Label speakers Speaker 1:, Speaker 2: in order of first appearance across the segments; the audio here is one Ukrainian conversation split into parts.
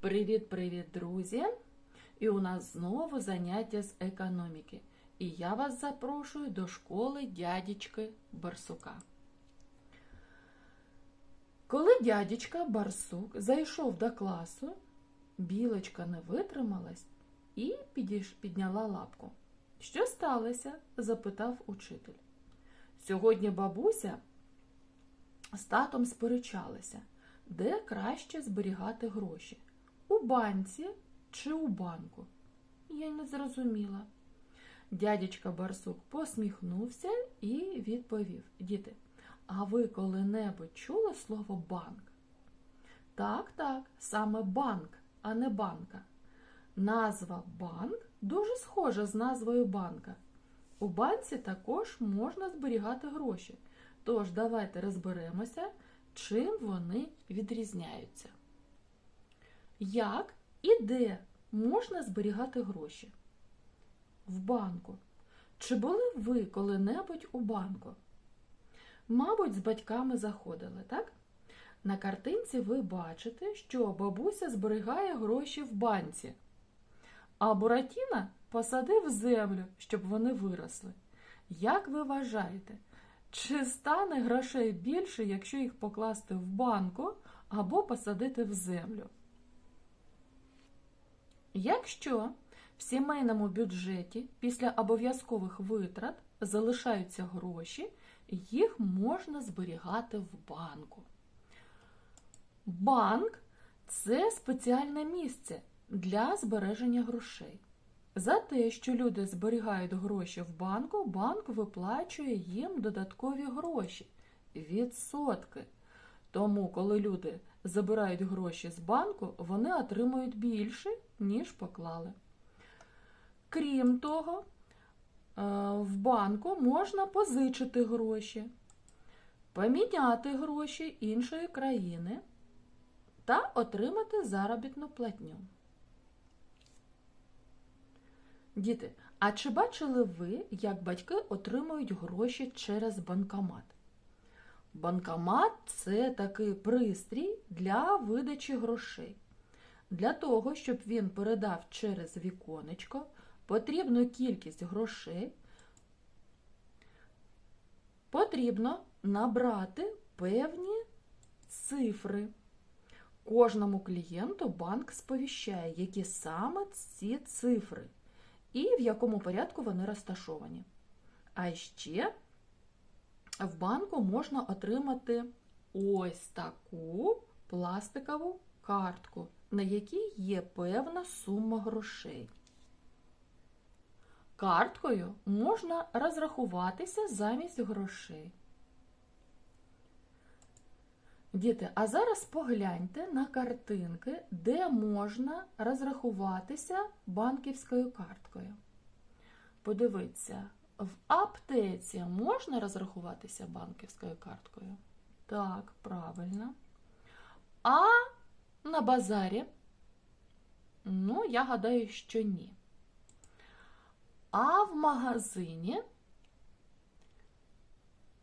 Speaker 1: Привіт-привіт, друзі! І у нас знову заняття з економіки. І я вас запрошую до школи дядечки Барсука. Коли дядечка Барсук зайшов до класу, білочка не витрималась і підняла лапку. Що сталося? запитав учитель. Сьогодні бабуся з татом сперечалися, де краще зберігати гроші у банці чи у банку. Я не зрозуміла. Дядечка Барсук посміхнувся і відповів: Діти, а ви коли-небудь чули слово банк? Так, так, саме банк, а не банка. Назва банк дуже схожа з назвою банка. У банці також можна зберігати гроші. Тож давайте розберемося, чим вони відрізняються. Як і де можна зберігати гроші? В банку. Чи були ви коли-небудь у банку? Мабуть, з батьками заходили, так? На картинці ви бачите, що бабуся зберігає гроші в банці, а Буратіна посадив землю, щоб вони виросли. Як ви вважаєте, чи стане грошей більше, якщо їх покласти в банку або посадити в землю? Якщо в сімейному бюджеті після обов'язкових витрат залишаються гроші, їх можна зберігати в банку. Банк це спеціальне місце для збереження грошей. За те, що люди зберігають гроші в банку, банк виплачує їм додаткові гроші відсотки. Тому, коли люди забирають гроші з банку, вони отримують більше, ніж поклали. Крім того, е, в банку можна позичити гроші, поміняти гроші іншої країни та отримати заробітну платню. Діти, а чи бачили ви, як батьки отримують гроші через банкомат? Банкомат це такий пристрій для видачі грошей. Для того, щоб він передав через віконечко потрібну кількість грошей, потрібно набрати певні цифри. Кожному клієнту банк сповіщає, які саме ці цифри і в якому порядку вони розташовані. А ще в банку можна отримати ось таку пластикову картку, на якій є певна сума грошей. Карткою можна розрахуватися замість грошей. Діти, а зараз погляньте на картинки, де можна розрахуватися банківською карткою. Подивіться, в аптеці можна розрахуватися банківською карткою? Так, правильно. А на базарі? Ну, я гадаю, що ні. А в магазині?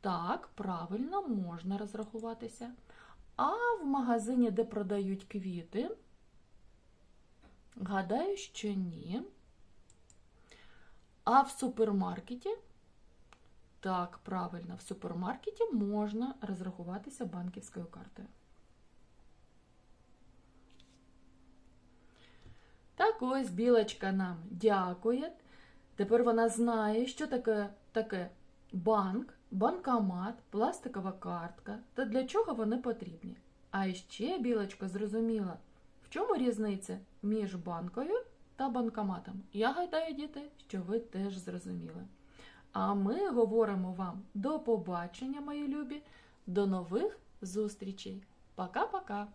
Speaker 1: Так, правильно, можна розрахуватися. А в магазині, де продають квіти? Гадаю, що ні. А в супермаркеті? Так, правильно, в супермаркеті можна розрахуватися банківською картою. Так ось білочка нам дякує. Тепер вона знає, що таке, таке банк, банкомат, пластикова картка та для чого вони потрібні. А ще білочка зрозуміла, в чому різниця між банкою та банкоматом. Я гадаю, діти, що ви теж зрозуміли. А ми говоримо вам до побачення, мої любі, до нових зустрічей. Пока-пока!